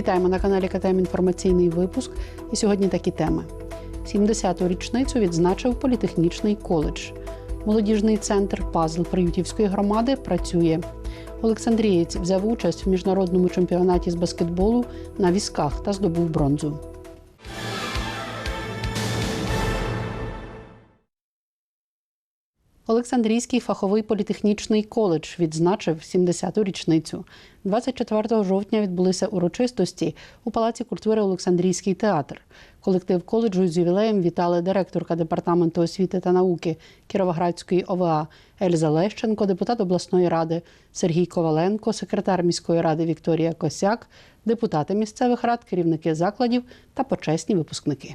Вітаємо на каналі КТМ інформаційний випуск. І сьогодні такі теми: 70-ту річницю відзначив політехнічний коледж. Молодіжний центр Пазл Приютівської громади працює. Олександрієць взяв участь в міжнародному чемпіонаті з баскетболу на візках та здобув бронзу. Олександрійський фаховий політехнічний коледж відзначив 70-ту річницю. 24 жовтня відбулися урочистості у Палаці культури Олександрійський театр. Колектив коледжу з ювілеєм вітали директорка департаменту освіти та науки Кіровоградської ОВА Ельза Лещенко, депутат обласної ради Сергій Коваленко, секретар міської ради Вікторія Косяк, депутати місцевих рад, керівники закладів та почесні випускники.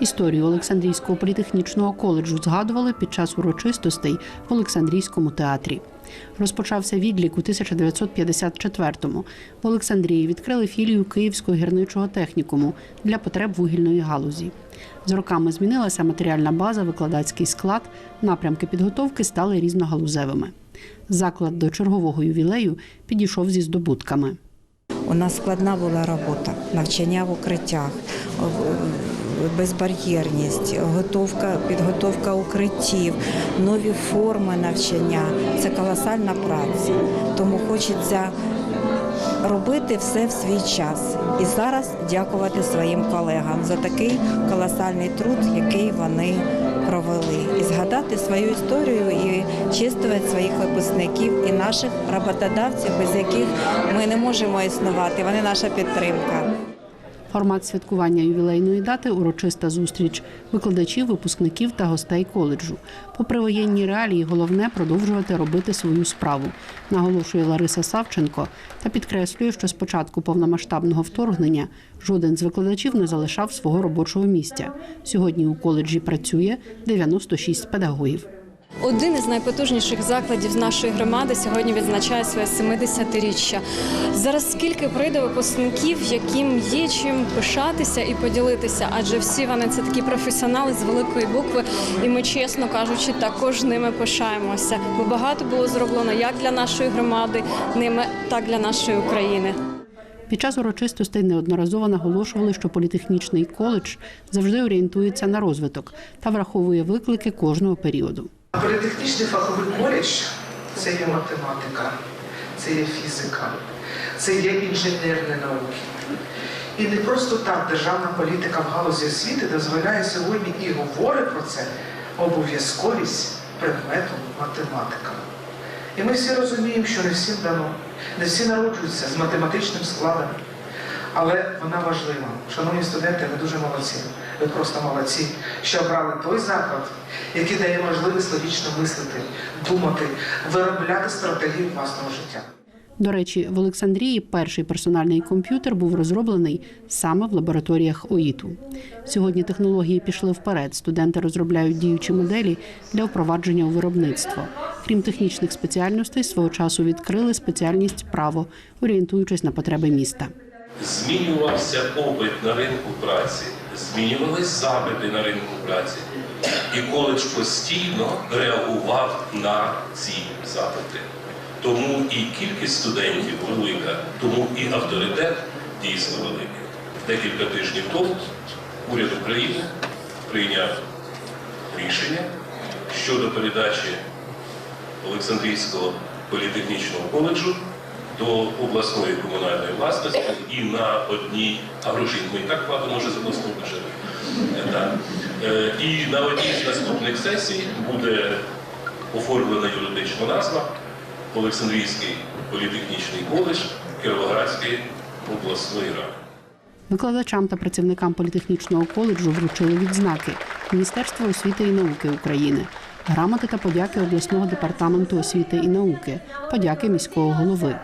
Історію Олександрійського політехнічного коледжу згадували під час урочистостей в Олександрійському театрі. Розпочався відлік у 1954-му. В Олександрії відкрили філію Київського гірничого технікуму для потреб вугільної галузі. З роками змінилася матеріальна база, викладацький склад, напрямки підготовки стали різногалузевими. Заклад до чергового ювілею підійшов зі здобутками. У нас складна була робота, навчання в укриттях, безбар'єрність, готовка, підготовка укриттів, нові форми навчання. Це колосальна праця. Тому хочеться робити все в свій час. І зараз дякувати своїм колегам за такий колосальний труд, який вони провели. І згадати свою історію і чествувати своїх випускників і наших роботодавців, без яких ми не можемо існувати. Вони наша підтримка. Формат святкування ювілейної дати урочиста зустріч викладачів, випускників та гостей коледжу. Попри воєнні реалії, головне продовжувати робити свою справу, наголошує Лариса Савченко та підкреслює, що з початку повномасштабного вторгнення жоден з викладачів не залишав свого робочого місця. Сьогодні у коледжі працює 96 педагогів. Один із найпотужніших закладів з нашої громади сьогодні відзначає своє 70-річчя. Зараз скільки прийде випускників, яким є чим пишатися і поділитися, адже всі вони це такі професіонали з великої букви, і ми, чесно кажучи, також ними пишаємося. Бо багато було зроблено як для нашої громади, ними, так і для нашої України. Під час урочистостей неодноразово наголошували, що політехнічний коледж завжди орієнтується на розвиток та враховує виклики кожного періоду. Політехнічний фаховий коледж це є математика, це є фізика, це є інженерні науки. І не просто так державна політика в галузі освіти дозволяє сьогодні і говорить про це обов'язковість предмету математика. І ми всі розуміємо, що не всім дано, не всі народжуються з математичним складом. Але вона важлива. Шановні студенти, ви дуже молодці. Ви просто молодці, що обрали той заклад, який дає можливість логічно мислити, думати, виробляти стратегію власного життя. До речі, в Олександрії перший персональний комп'ютер був розроблений саме в лабораторіях ОІТу. Сьогодні технології пішли вперед. Студенти розробляють діючі моделі для впровадження у виробництво. Крім технічних спеціальностей, свого часу відкрили спеціальність право, орієнтуючись на потреби міста. Змінювався попит на ринку праці, змінювались запити на ринку праці, і коледж постійно реагував на ці запити. Тому і кількість студентів велика, тому і авторитет дійсно великий. Декілька тижнів тому уряд України прийняв рішення щодо передачі Олександрійського політехнічного коледжу до обласної комунальної власності і на одній, а грошей ми і так платимо вже з обласного бюджету. І на одній з наступних сесій буде оформлена юридична назва Олександрійський політехнічний коледж Кіровоградської обласної ради. Викладачам та працівникам політехнічного коледжу вручили відзнаки Міністерства освіти і науки України, грамоти та подяки обласного департаменту освіти і науки, подяки міського голови.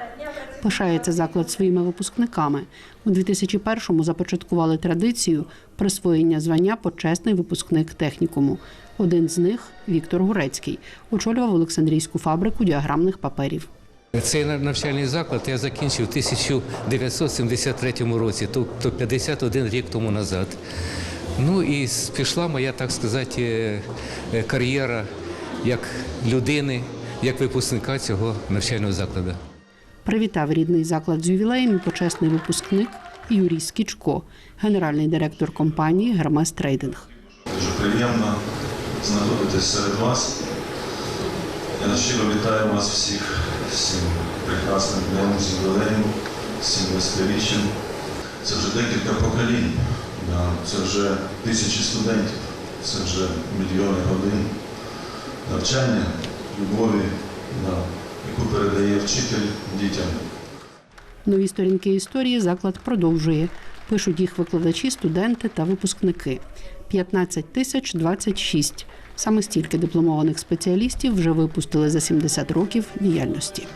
Пишається заклад своїми випускниками. У 2001-му започаткували традицію присвоєння звання почесний випускник технікуму. Один з них Віктор Гурецький, очолював Олександрійську фабрику діаграмних паперів. Цей навчальний заклад я закінчив у 1973 році, тобто 51 рік тому назад. Ну і пішла моя, так сказати, е, кар'єра як людини, як випускника цього навчального закладу. Привітав рідний заклад з ювілеєм і почесний випускник Юрій Скічко, генеральний директор компанії Гермес Трейдинг. Дуже приємно знаходитись серед вас. Я щиро вітаю вас всіх цим прекрасним днем, з ювілеєм, цим восьмиріччям. Це вже декілька поколінь, це вже тисячі студентів, це вже мільйони годин навчання, любові, яку передає вчитель дітям. Нові сторінки історії заклад продовжує. Пишуть їх викладачі, студенти та випускники. 15 тисяч 26. Саме стільки дипломованих спеціалістів вже випустили за 70 років діяльності.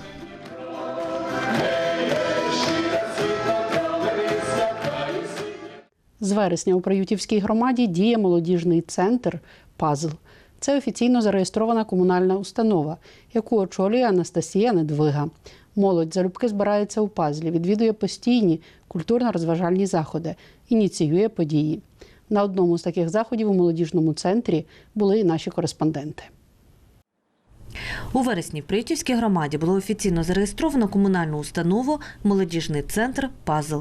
З вересня у Приютівській громаді діє молодіжний центр Пазл. Це офіційно зареєстрована комунальна установа, яку очолює Анастасія Недвига. Молодь залюбки збирається у пазлі, відвідує постійні культурно-розважальні заходи, ініціює події. На одному з таких заходів у молодіжному центрі були і наші кореспонденти. У вересні в Приютівській громаді було офіційно зареєстровано комунальну установу Молодіжний центр Пазл.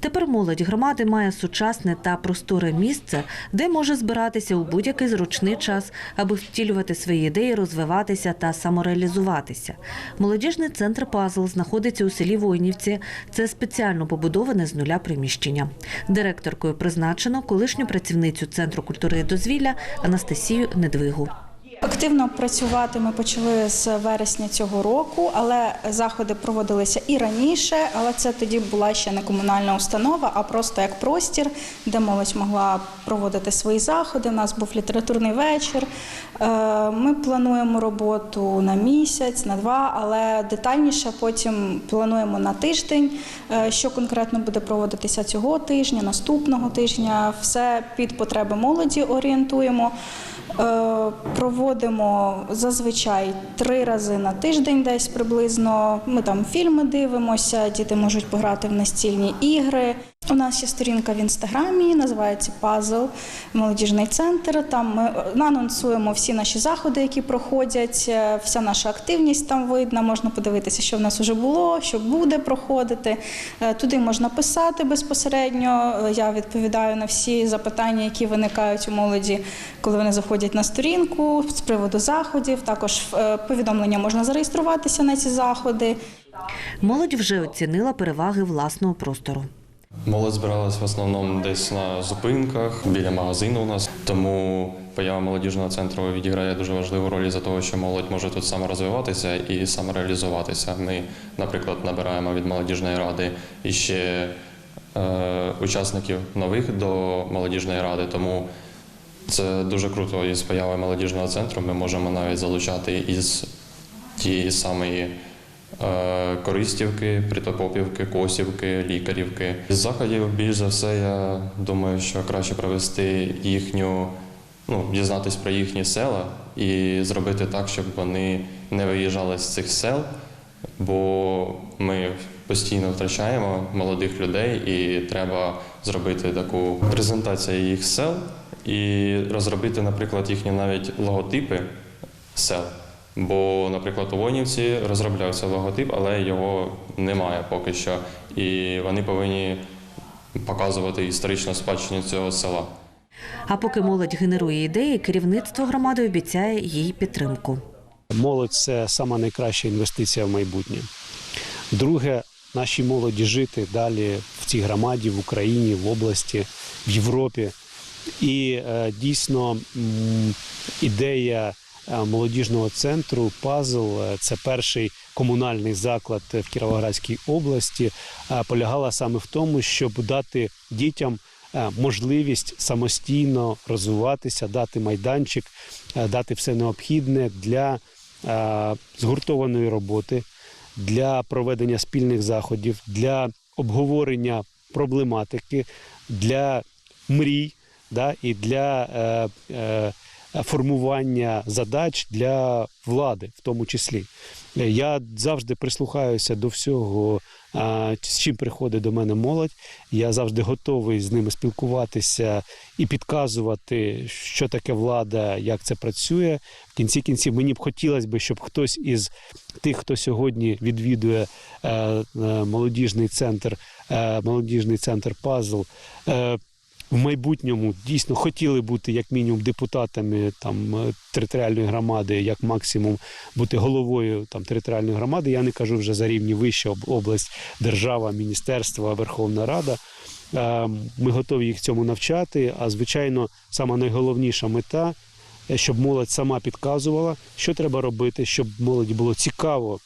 Тепер молодь громади має сучасне та просторе місце, де може збиратися у будь-який зручний час, аби втілювати свої ідеї, розвиватися та самореалізуватися. Молодіжний центр Пазл знаходиться у селі Войнівці. Це спеціально побудоване з нуля приміщення. Директоркою призначено колишню працівницю центру культури і дозвілля Анастасію Недвигу. Активно працювати ми почали з вересня цього року, але заходи проводилися і раніше. Але це тоді була ще не комунальна установа, а просто як простір, де молодь могла проводити свої заходи. У нас був літературний вечір. Е, Ми плануємо роботу на місяць, на два, але детальніше потім плануємо на тиждень, е, що конкретно буде проводитися цього тижня, наступного тижня. Все під потреби молоді орієнтуємо. Е, Проводимо зазвичай три рази на тиждень, десь приблизно. Ми там фільми дивимося, діти можуть пограти в настільні ігри. У нас є сторінка в інстаграмі, називається Пазл молодіжний центр. Там ми е, анонсуємо всі наші заходи, які проходять. е, Вся наша активність там видна. Можна подивитися, що в нас вже було, що буде проходити. Е, Туди можна писати безпосередньо. Я відповідаю на всі запитання, які виникають у молоді, коли вони заходять на сторінку з приводу заходів. Також повідомлення можна зареєструватися на ці заходи. Молодь вже оцінила переваги власного простору. Молодь збиралась в основному десь на зупинках біля магазину у нас. Тому поява молодіжного центру відіграє дуже важливу роль за того, що молодь може тут саморозвиватися і самореалізуватися. Ми, наприклад, набираємо від молодіжної ради іще е, учасників нових до молодіжної ради. Тому це дуже круто. Із появою молодіжного центру ми можемо навіть залучати із тієї самої Користівки, Притопопівки, Косівки, Лікарівки. З заходів більш за все, я думаю, що краще провести їхню, ну, дізнатись про їхні села і зробити так, щоб вони не виїжджали з цих сел, бо ми постійно втрачаємо молодих людей, і треба зробити таку презентацію їх сел і розробити, наприклад, їхні навіть логотипи сел. Бо, наприклад, у Вонівці розроблявся логотип, але його немає поки що. І вони повинні показувати історичну спадщину цього села. А поки молодь генерує ідеї, керівництво громади обіцяє їй підтримку. Молодь це сама найкраща інвестиція в майбутнє. Друге, нашій молоді жити далі в цій громаді, в Україні, в області, в Європі. І е, дійсно ідея молодіжного центру Пазл е, це перший комунальний заклад в Кіровоградській області. е, Полягала саме в тому, щоб дати дітям е, можливість самостійно розвиватися, дати майданчик, е, дати все необхідне для е, згуртованої роботи, для проведення спільних заходів, для обговорення проблематики, для мрій да, і для е, е, е, формування задач для влади, в тому числі. Я завжди прислухаюся до всього, з чим приходить до мене молодь. Я завжди готовий з ними спілкуватися і підказувати, що таке влада, як це працює. В кінці кінців мені б хотілося б, щоб хтось із тих, хто сьогодні відвідує е, е, молодіжний центр, е, молодіжний центр Пазл. В майбутньому дійсно хотіли бути як мінімум депутатами там е, територіальної громади, як максимум бути головою там територіальної громади. Я не кажу вже за рівні вища область, держава, міністерство, Верховна Рада. Е, Ми готові їх цьому навчати. А звичайно, сама найголовніша мета, е, щоб молодь сама підказувала, що треба робити, щоб молоді було цікаво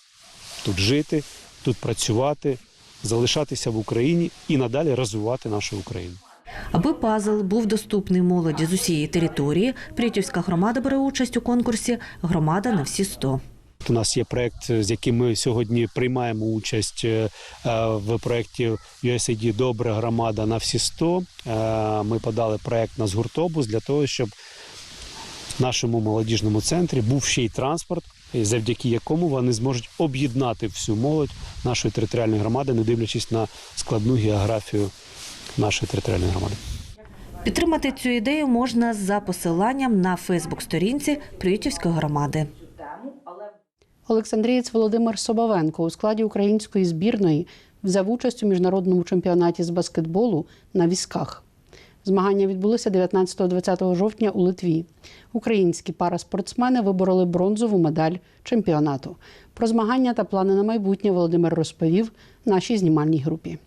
тут жити, тут працювати, залишатися в Україні і надалі розвивати нашу Україну. Аби пазл був доступний молоді з усієї території, Притівська громада бере участь у конкурсі Громада на всі 100». У нас є проект, з яким ми сьогодні приймаємо участь е, е, в проєкті USAID Добра громада на всі 100. Е, Ми подали проект на згуртобус для того, щоб в нашому молодіжному центрі був ще й транспорт, завдяки якому вони зможуть об'єднати всю молодь нашої територіальної громади, не дивлячись на складну географію нашої територіальної громади. Підтримати цю ідею можна за посиланням на Фейсбук-сторінці Притівської громади. Олександрієць Володимир Собавенко у складі української збірної взяв участь у міжнародному чемпіонаті з баскетболу на візках. Змагання відбулися 19-20 жовтня у Литві. Українські параспортсмени вибороли бронзову медаль чемпіонату. Про змагання та плани на майбутнє Володимир розповів нашій знімальній групі.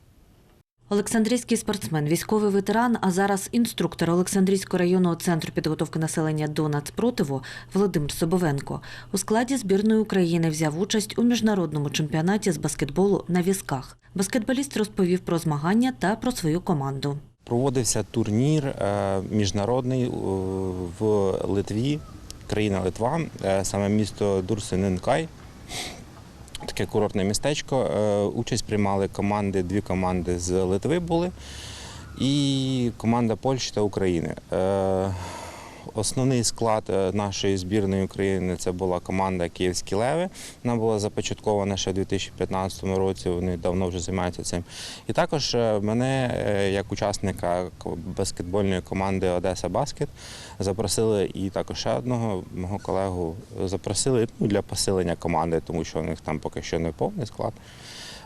Олександрійський спортсмен, військовий ветеран, а зараз інструктор Олександрійського районного центру підготовки населення до нацпротиву Володимир Собовенко у складі збірної України взяв участь у міжнародному чемпіонаті з баскетболу на візках. Баскетболіст розповів про змагання та про свою команду. Проводився турнір е, міжнародний е, в Литві, країна Литва, е, саме місто Дурсининкай. Таке курортне містечко. Е, Участь приймали команди, дві команди з Литви були і команда Польщі та України. Основний склад е, нашої збірної України це була команда Київські Леви. Вона була започаткована ще в 2015 році. Вони давно вже займаються цим. І також е, мене, е, як учасника баскетбольної команди Одеса Баскет, запросили і також ще одного мого колегу запросили ну, для посилення команди, тому що у них там поки що не повний склад.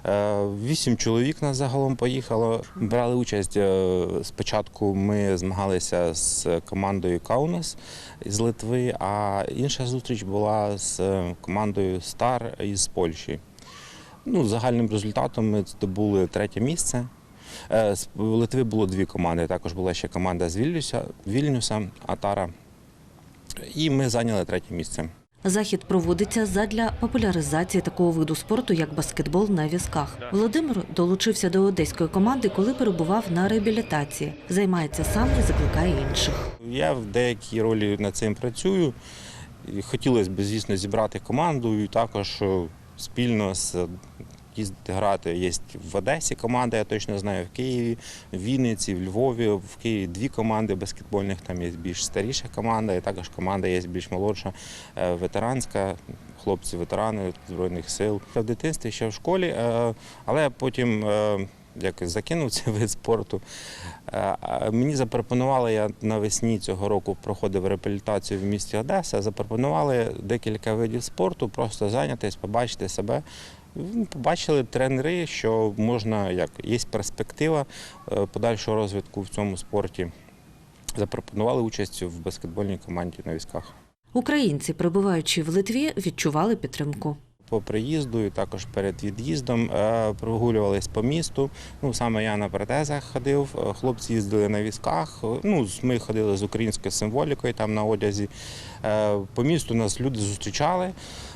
Е, Вісім чоловік нас загалом поїхало. Брали участь. е, Спочатку ми змагалися з командою Каунас з Литви, а інша зустріч була з е, командою Стар із Польщі. Ну, загальним результатом ми здобули третє місце. З Литви було дві команди. Також була ще команда з Вільнюса, Вільнюса Атара. І ми зайняли третє місце. Захід проводиться задля популяризації такого виду спорту, як баскетбол на візках. Володимир долучився до одеської команди, коли перебував на реабілітації. Займається сам і закликає інших. Я в деякій ролі над цим працюю. Хотілося б, звісно, зібрати команду і також е, спільно з їздити грати. Є в Одесі команда, я точно знаю, в Києві, в Вінниці, в Львові, в Києві дві команди баскетбольних, там є більш старіша команда, і також команда є більш молодша, е, ветеранська, хлопці, ветерани Збройних сил. В дитинстві ще в школі, е, але потім. е, Якось закинув цей вид спорту. Мені запропонували, я навесні цього року проходив реабілітацію в місті Одеса. Запропонували декілька видів спорту, просто зайнятися, побачити себе. Ну, Побачили тренери, що можна, як є перспектива е, подальшого розвитку в цьому спорті. Запропонували участь в баскетбольній команді на військах. Українці, перебуваючи в Литві, відчували підтримку. По приїзду і також перед від'їздом е, прогулювались по місту. Ну саме я на протезах ходив. е, Хлопці їздили на візках. е, Ну ми ходили з українською символікою там на одязі. По місту нас люди зустрічали.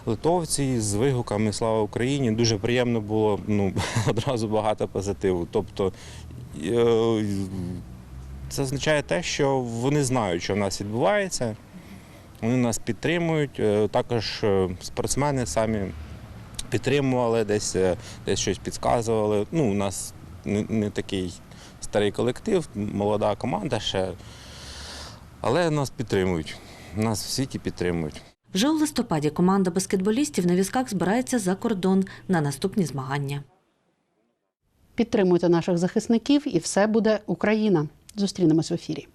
Литовці з вигуками Слава Україні. Дуже приємно було. Ну одразу багато позитиву. Тобто це означає те, що вони знають, що в нас відбувається. Вони нас підтримують. Також спортсмени самі підтримували, десь, е, десь щось підказували. Ну, у нас не, не такий старий колектив, молода команда ще, але нас підтримують. нас в світі підтримують. Вже у листопаді команда баскетболістів на візках збирається за кордон на наступні змагання. Підтримуйте наших захисників, і все буде Україна. Зустрінемось в ефірі.